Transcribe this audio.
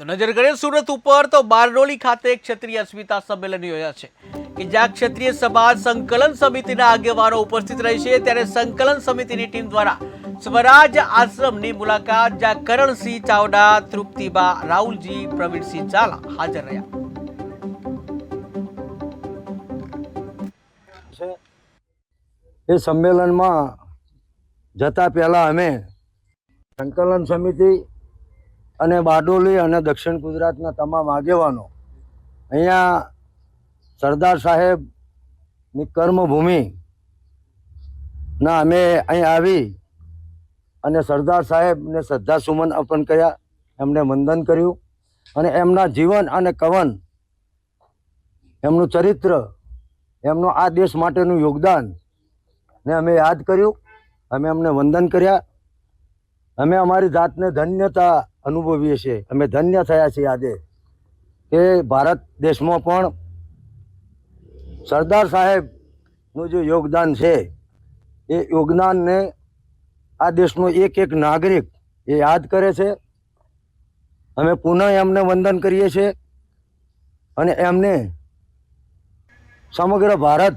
તો નજર કરીએ સુરત ઉપર તો બારડોલી ખાતે ક્ષત્રિય અસ્મિતા સંમેલન યોજાયા છે કે જ્યાં ક્ષત્રિય સમાજ સંકલન સમિતિના આગેવાનો ઉપસ્થિત રહેશે ત્યારે સંકલન સમિતિની ટીમ દ્વારા સ્વરાજ આશ્રમની મુલાકાત, જ્યાં કરણસિંહ ચાવડા, તૃપ્તિબા રાહુલજી, પ્રવીણસિંહ ઝાલા હાજર રહ્યા. એ સંમેલનમાં જતા પહેલાં અમે સંકલન સમિતિ અને બારડોલી અને દક્ષિણ ગુજરાતના તમામ આગેવાનો અહીંયા સરદાર સાહેબની કર્મભૂમિ ના અમે અહીં આવી અને સરદાર સાહેબને શ્રદ્ધાસુમન અર્પણ કર્યા, એમને વંદન કર્યું અને એમના જીવન અને કવન, એમનું ચરિત્ર, એમનું આ દેશ માટેનું યોગદાન ને અમે યાદ કર્યું. અમે એમને વંદન કર્યા. અમે અમારી જાતને ધન્યતા અનુભવીએ છીએ. અમે ધન્ય થયા છીએ આજે કે ભારત દેશમાં પણ સરદાર સાહેબનું જે યોગદાન છે, એ યોગદાનને આ દેશનો એક એક નાગરિક એ યાદ કરે છે. અમે પુનઃ એમને વંદન કરીએ છીએ અને એમને સમગ્ર ભારત